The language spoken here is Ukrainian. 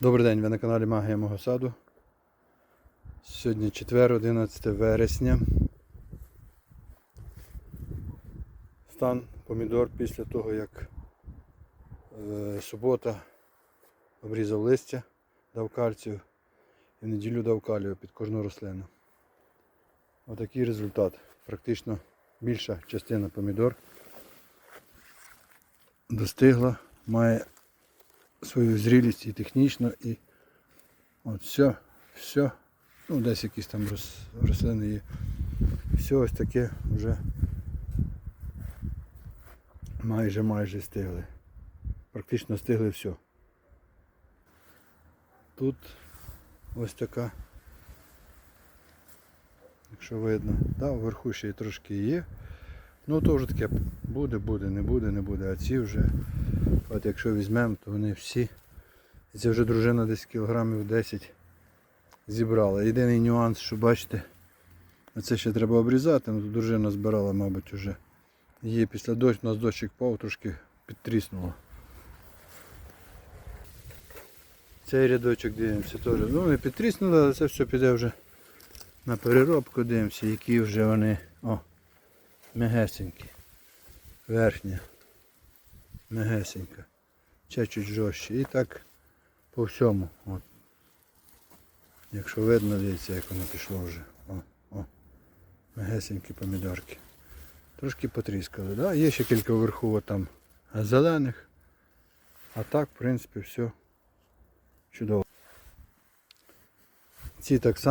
Добрий день, ви на каналі Магія мого саду. Сьогодні четвер, 11 вересня. Стан помідор після того, як е, субота обрізав листя, дав кальцію і в неділю дав калію під кожну рослину. Отакий результат. Практично більша частина помідор достигла, має свою зрілість і технічно, і от все, все, ну десь якісь там рослини є. Все ось таке вже майже майже стигли. Практично стигли все. Тут ось така, якщо видно, да, вверху ще й трошки є. Ну то вже таке буде, буде, не буде, не буде. А ці вже, от якщо візьмемо, то вони всі. Це вже дружина десь кілограмів 10 зібрала. Єдиний нюанс, що бачите, це ще треба обрізати, ну, дружина збирала, мабуть, вже. Її після дощ, у нас дощик пав, трошки підтріснуло. Цей рядочок дивимося теж. Ну не підтріснуло, але це все піде вже на переробку, дивимося, які вже вони. О, мегесенькі. Верхня. Мегесенька. Ще чуть жорстче. І так по всьому. От. Якщо видно, дивіться, як воно пішло вже. О, о. Мегесенькі помідорки. Трошки потріскали. Да? Є ще кілька вверху от там зелених. А так, в принципі, все чудово. Ці так само.